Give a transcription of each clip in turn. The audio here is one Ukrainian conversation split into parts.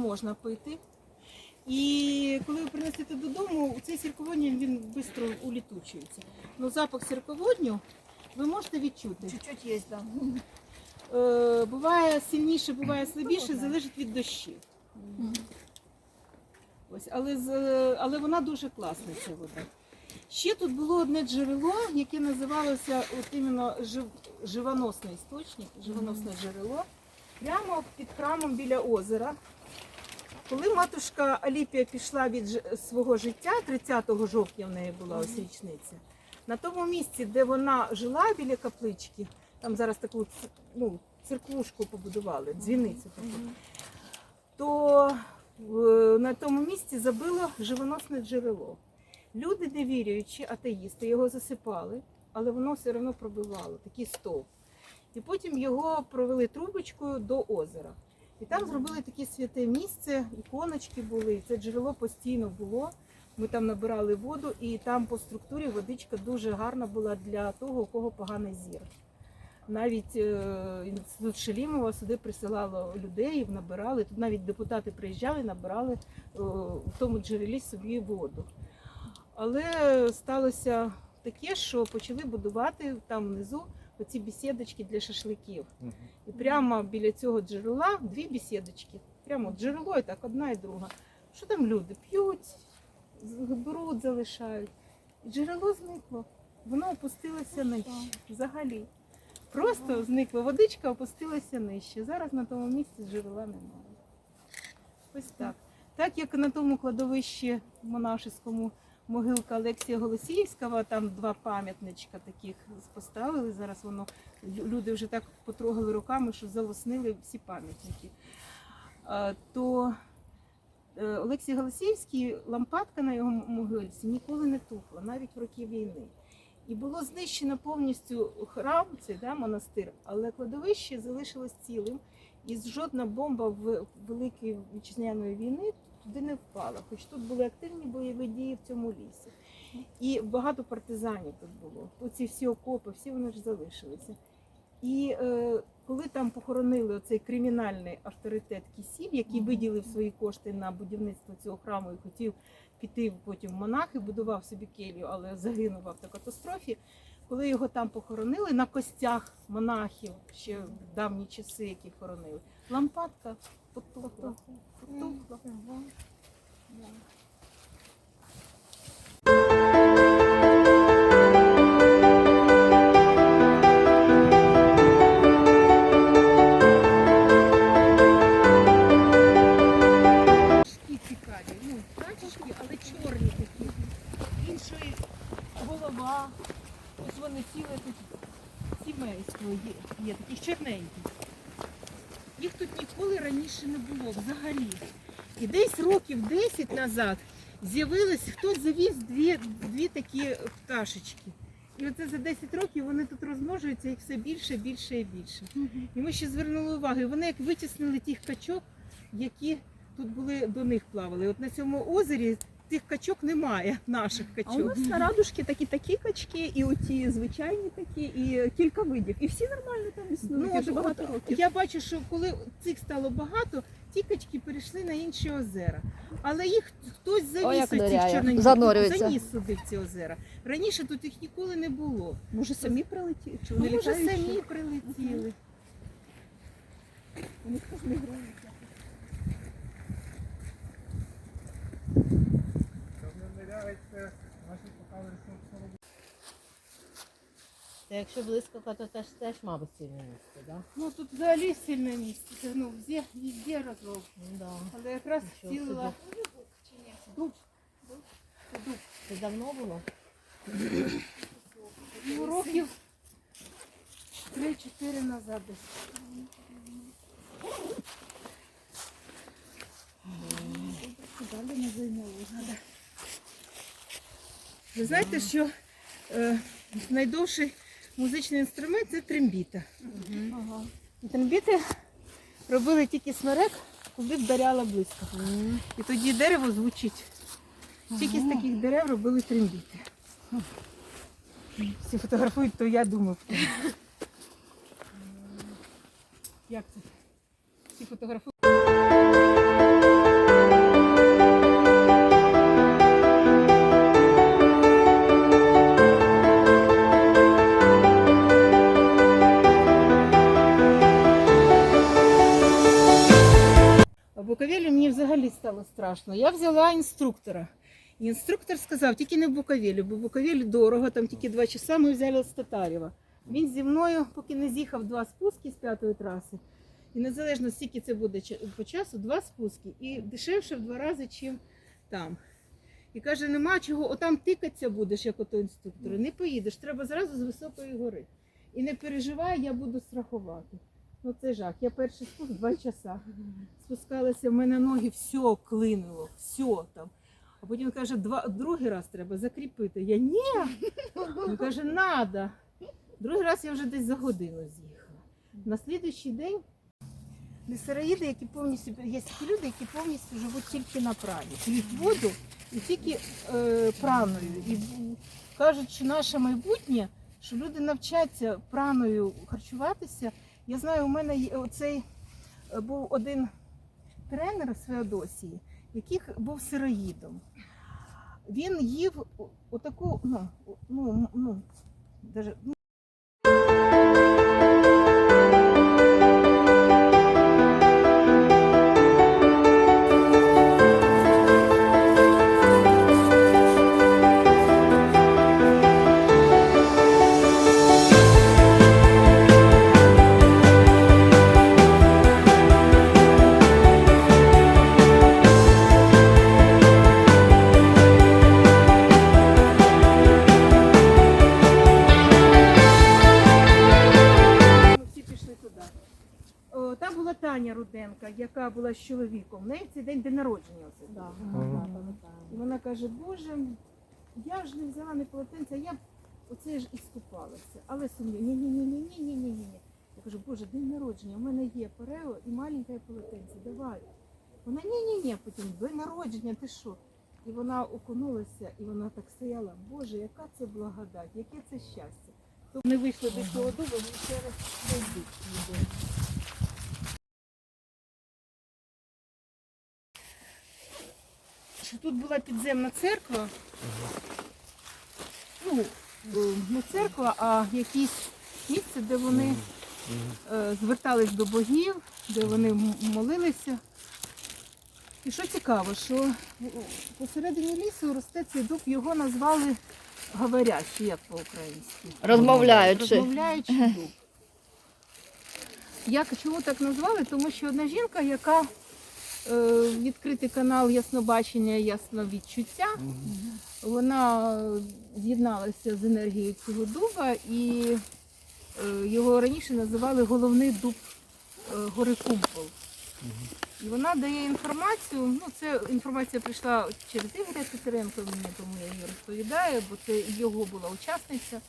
можна пити. І коли ви принесете додому, цей сірководню він швидко улітучується. Ну, запах сірководню ви можете відчути. Чуть-чуть є, да. Е, буває сильніше, буває слабіше, залежить від дощів. Ось, але, але вона дуже класна ця вода. Ще тут було одне джерело, яке називалося от іменно жив, живоносний істочник, живоносне джерело, прямо під храмом біля озера. Коли матушка Аліпія пішла від свого життя, 30 жовтня в неї була ось річниця, на тому місці, де вона жила біля каплички, там зараз таку ну, церквушку побудували, дзвіницю таку, то на тому місці забило живоносне джерело. Люди, не віруючи, атеїсти, його засипали, але воно все одно пробивало, такий стовп. І потім його провели трубочкою до озера. І там зробили таке святе місце, іконочки були, це джерело постійно було. Ми там набирали воду, і там по структурі водичка дуже гарна була для того, у кого поганий зір. Навіть е, інститут Шелімова сюди присилало людей, набирали. Тут навіть депутати приїжджали, набирали е, в тому джерелі собі воду. Але сталося таке, що почали будувати там внизу оці бесідочки для шашликів. І прямо біля цього джерела дві бесідочки. Прямо джерело і так одна і друга. Що там люди п'ють, беруть, залишають. І джерело зникло. Воно опустилося нижче. Взагалі. Просто зникла водичка, опустилася нижче. Зараз на тому місці джерела немає. Ось так. Так як на тому кладовищі монашеському могилка Олексія Голосіївського, там два пам'ятничка таких поставили. Зараз воно люди вже так потрогали руками, що залоснили всі пам'ятники. То е, Олексій Голосіївський, лампадка на його могильці ніколи не тухла, навіть в роки війни. І було знищено повністю храм, цей да, монастир, але кладовище залишилось цілим. І жодна бомба в Великої вітчизняної війни туди не впала. Хоч тут були активні бойові дії в цьому лісі. І багато партизанів тут було. Оці всі окопи, всі вони ж залишилися. І е, коли там похоронили оцей кримінальний авторитет Кісіль, який виділив свої кошти на будівництво цього храму і хотів піти потім в монахи, будував собі келію, але загинув в автокатастрофі. Коли його там похоронили на костях монахів ще в давні часи, які хоронили, лампадка 똑똑똑똑똑똑 пташечки. І оце за 10 років вони тут розмножуються, їх все більше, більше і більше. І ми ще звернули увагу, вони як витіснили тих качок, які тут були до них плавали. От на цьому озері тих качок немає, наших А у нас на радужки такі такі качки, і оті звичайні такі, і кілька видів. І всі нормально там існують Ну, от, багато от, років. я бачу, що коли цих стало багато, ті качки перейшли на інші озера. Але їх хтось завіз О, як оцих ниряє. чорненьких, Занурюється. заніс сюди в ці озера. Раніше тут їх ніколи не було. Може самі прилетіли? Чи Ну, вони може, літаючі? самі прилетіли. У них теж мігрують. Та якщо близько, то теж теж, мабуть, сильне місце, да? Ну тут взагалі сильне місце. Це, ну, везде, везде розлов. Ну, да. Але якраз Нічого цілила дуб. Це давно було? Ну, років 3-4 назад десь. Далі не зайняло. Ви знаєте, що е, найдовший музичний інструмент це трембіта. Ага. Трембіти робили тільки смерек, куди вдаряла близько. І тоді дерево звучить. Тільки з таких дерев робили трембіти. Всі фотографують, то я думав. Як це? Всі фотографують. Стало страшно. Я взяла інструктора. І інструктор сказав, тільки не в Буковелі, бо в Буковелі дорого, там тільки два часа ми взяли з Татарєва. Він зі мною, поки не з'їхав два спуски з п'ятої траси. І незалежно скільки це буде по часу, два спуски. І дешевше в два рази, чим там. І каже, нема чого, отам тикатися будеш, як ото інструктор. Не поїдеш, треба зразу з високої гори. І не переживай, я буду страхувати. Ну це жах. Я перший спуск два часа. Спускалася, в мене ноги все клинило, все там. А потім каже, два, другий раз треба закріпити. Я ні. Він каже, надо. Другий раз я вже десь за годину з'їхала. На слідуючий день лісероїди, які повністю є такі люди, які повністю живуть тільки на праві. П'ють воду і тільки е, праною. І кажуть, що наше майбутнє, що люди навчаться праною харчуватися. Я знаю, у мене є е, був один тренер з Феодосії, який був сироїдом. Він їв отаку, ну, ну, ну, даже, ну, яка була з чоловіком, в неї цей день де народження. Да, ага, пам'ятаю. І вона каже, Боже, я ж не взяла не полотенця, я б оце ж і скупалася. Але сумлю, ні-ні-ні-ні-ні-ні-ні. Я кажу, Боже, день народження, у мене є парео і маленьке полотенце, давай. Вона ні-ні-ні, потім день народження, ти що? І вона окунулася, і вона так стояла, Боже, яка це благодать, яке це щастя. Тобто не вийшли до цього дому, ми ще раз дійдуть. Тут була підземна церква, ну, е, не церква, а якесь місце, де вони е, звертались до богів, де вони молилися. І що цікаво, що посередині лісу росте цей дуб, його назвали говорящий, як по-українськи. Розмовляючи. Розмовляючий дуб. Як чому так назвали? Тому що одна жінка, яка відкритий канал Яснобачення, Ясновідчуття, вона е, з'єдналася з енергією цього дуба і е, його раніше називали головний дуб е, гори Кумпол. І вона дає інформацію. Ну, це інформація прийшла через Ігоря Титеренко, мені тому я її розповідаю, бо це його була учасниця.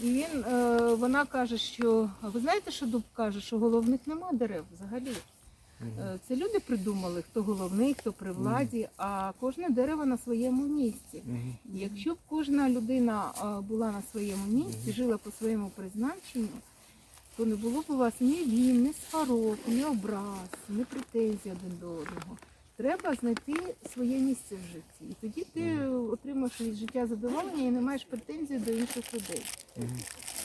І він, е, вона каже, що а ви знаєте, що дуб каже, що головних нема дерев взагалі. Е, Це люди придумали, хто головний, хто при владі, а кожне дерево на своєму місці. І Якщо б кожна людина була на своєму місці, жила по своєму призначенню, то не було б у вас ні війн, ні сварок, ні образ, ні претензій один до одного. Треба знайти своє місце в житті. І тоді ти отримаєш від життя задоволення і не маєш претензій до інших людей.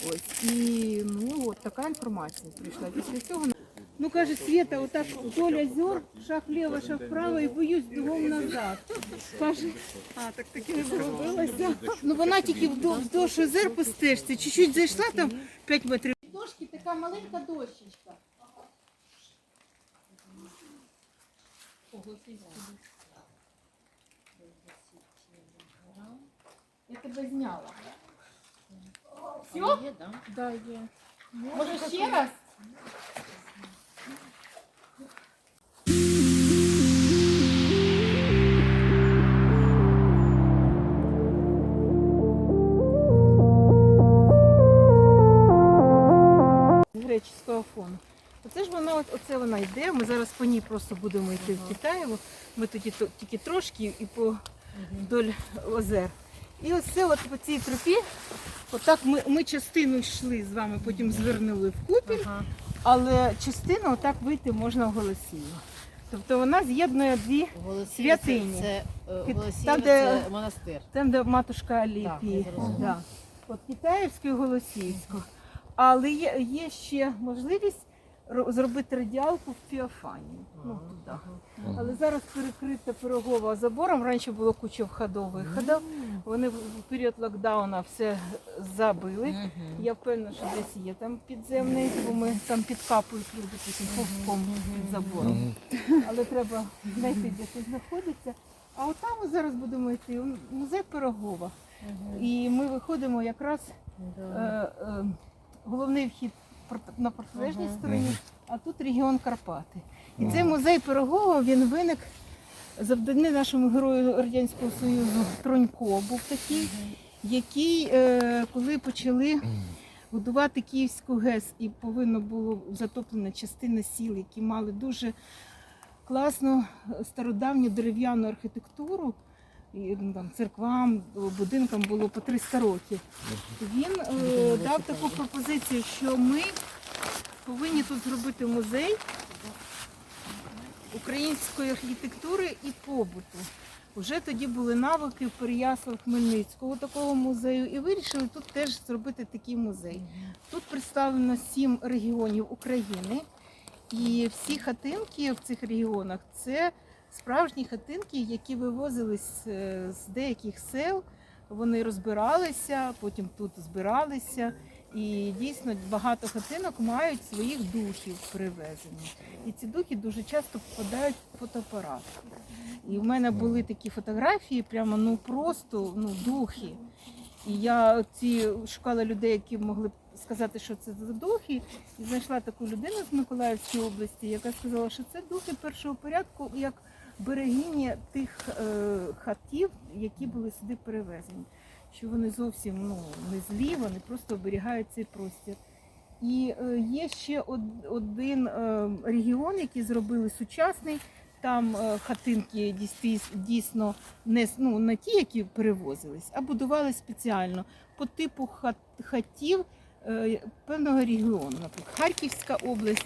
Ось і ну от така інформація прийшла. Після цього ну каже Света, отак вдоль озер, шаг вліво, шаг вправо і боюсь бігом назад. Каже, А, так таки не зробилося. Ну вона тільки вдовж, вдовж озер по стежці, чуть-чуть зайшла там 5 метрів. Дошки така маленька дощечка. Я тебе зняла. Все? Да? Да, є. Може ще раз? Греческого. Оце ж вона, оце вона йде. Ми зараз по ній просто будемо йти в Китаєво. Ми тоді тільки трошки і по вдоль озер. І оце от по цій тропі, отак ми, ми частину йшли з вами, потім звернули в купіль, але частину отак вийти можна в Голосіїв. Тобто вона з'єднує дві, Голосів Святині. Це, це, е, Там, де- це монастир. там, де матушка Так, Аліпі. Да. От Китаївську і Голосіївську. Але є, є ще можливість зробити радіалку в Фіофанію. Ну, туди. Але зараз перекрита пирогова забором. Раніше було куча входових ходів. Вони в в період локдауна все забили. Я впевнена, що десь є там підземний, бо ми там підкапують люди потім повком під забором. Але треба знайти, де це знаходиться. А от там ми зараз будемо йти музей Пирогова. І ми виходимо якраз е, е, головний вхід на протилежній стороні, а тут регіон Карпати. І цей музей Пирогова він виник завдяки нашому герою Радянського Союзу Тронько був такий, який, е, коли почали будувати Київську ГЕС і повинно було затоплена частина сіл, які мали дуже класну стародавню дерев'яну архітектуру. Ну, там, церквам, будинкам було по 300 років. Він е, дав таку пропозицію, що ми повинні тут зробити музей української архітектури і побуту. Вже тоді були навики Переяслав Хмельницького такого музею, і вирішили тут теж зробити такий музей. Тут представлено сім регіонів України, і всі хатинки в цих регіонах це справжні хатинки, які вивозились е, з деяких сел. Вони розбиралися, потім тут збиралися. І дійсно багато хатинок мають своїх духів привезені. І ці духи дуже часто попадають в фотоапарат. І в мене були такі фотографії, прямо ну просто ну, духи. І я ці шукала людей, які могли б сказати, що це за духи, і знайшла таку людину з Миколаївської області, яка сказала, що це духи першого порядку, як берегині тих е, хатів, які були сюди перевезені. Що вони зовсім ну, не злі, вони просто оберігають цей простір. І е, є ще од- один е, регіон, який зробили сучасний. Там е, хатинки дійсно не, ну, не ті, які перевозились, а будували спеціально по типу хат, хатів е, певного регіону. Наприклад, Харківська область,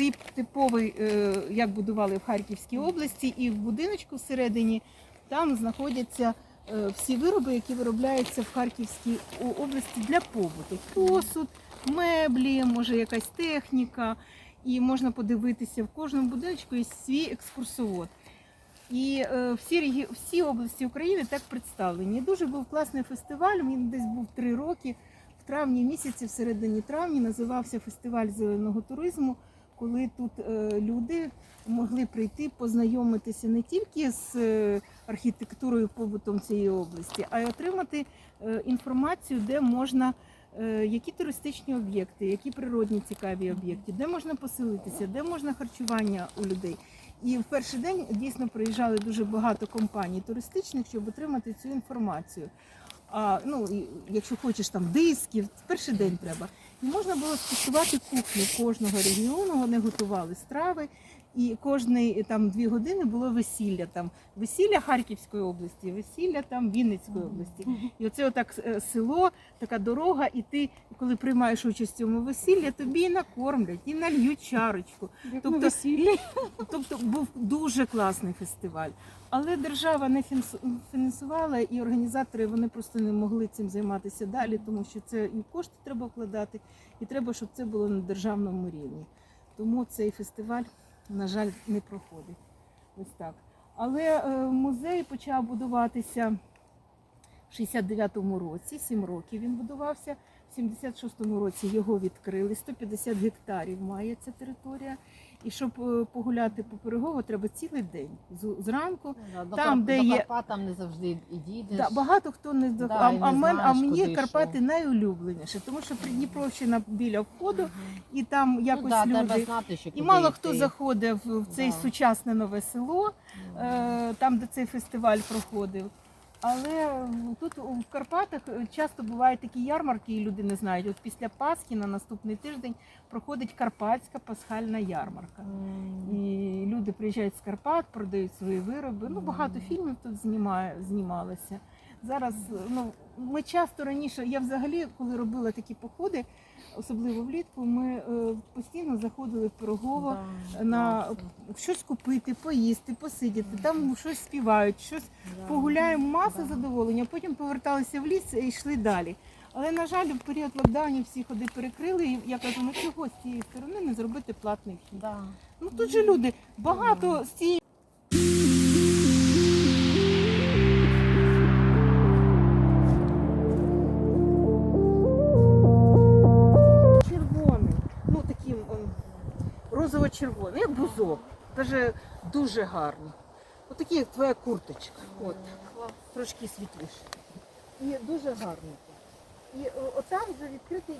тип, типовий, е, як будували в Харківській області, і в будиночку всередині там знаходяться е, всі вироби, які виробляються в Харківській області для побуту. Посуд, меблі, може якась техніка. І можна подивитися в кожному будиночку є свій екскурсовод. І е, всі, всі області України так представлені. Дуже був класний фестиваль. Він десь був три роки. В травні місяці, в середині травня, називався фестиваль зеленого туризму, коли тут е, люди могли прийти познайомитися не тільки з е, архітектурою побутом цієї області, а й отримати е, інформацію, де можна. Які туристичні об'єкти, які природні цікаві об'єкти, де можна поселитися, де можна харчування у людей. І в перший день дійсно приїжджали дуже багато компаній туристичних, щоб отримати цю інформацію. А ну якщо хочеш там дисків, в перший день треба. Можна було скуштувати кухню кожного регіону. Вони готували страви. І кожні там дві години було весілля. Там весілля Харківської області, весілля там Вінницької області. І оце отак е, село, така дорога, і ти, коли приймаєш участь в цьому весіллі, тобі і накормлять, і нальють чарочку. Тобто, тобто був дуже класний фестиваль. Але держава не фінансувала, і організатори вони просто не могли цим займатися далі, тому що це і кошти треба вкладати, і треба, щоб це було на державному рівні. Тому цей фестиваль, на жаль, не проходить. Ось так. Але е, музей почав будуватися в 69-му році, 7 років він будувався. В 76-му році його відкрили. 150 гектарів має ця територія. І щоб е, погуляти по Пирогово, треба цілий день зранку. До, Там, Кар- де до є- Карпат там не завжди і дійдеш. Да, багато хто не Да, а, не а, мен, а мені Карпати йшов. найулюбленіше, тому що Придніпровщина біля входу, і там ну, якось да, люди. знати, що І мало йти. хто заходив в цей Да. сучасне нове село, е, там, де цей фестиваль проходив. Але е, тут у Карпатах е, часто бувають такі ярмарки, і люди не знають. От після Пасхи на наступний тиждень проходить Карпатська пасхальна ярмарка. І люди приїжджають з Карпат, продають свої вироби. Ну, багато фільмів тут знімає, знімалося. Зараз ну, ми часто раніше, я взагалі, коли робила такі походи, особливо влітку, ми е, постійно заходили в Пирогово Да, на класно. щось купити, поїсти, посидіти. Там щось співають, щось Да. погуляємо, маса Да. задоволення. Потім поверталися в ліс і йшли далі. Але, на жаль, в період локдаунів всі ходи перекрили. І я кажу, ну чого з цієї сторони не зробити платний вхід? Да. Ну тут же люди багато з цієї. Розово-червоний, як бузок. Даже дуже гарно. Отакий, як твоя курточка. От, трошки світліше. І дуже гарно. І отам вже відкритий?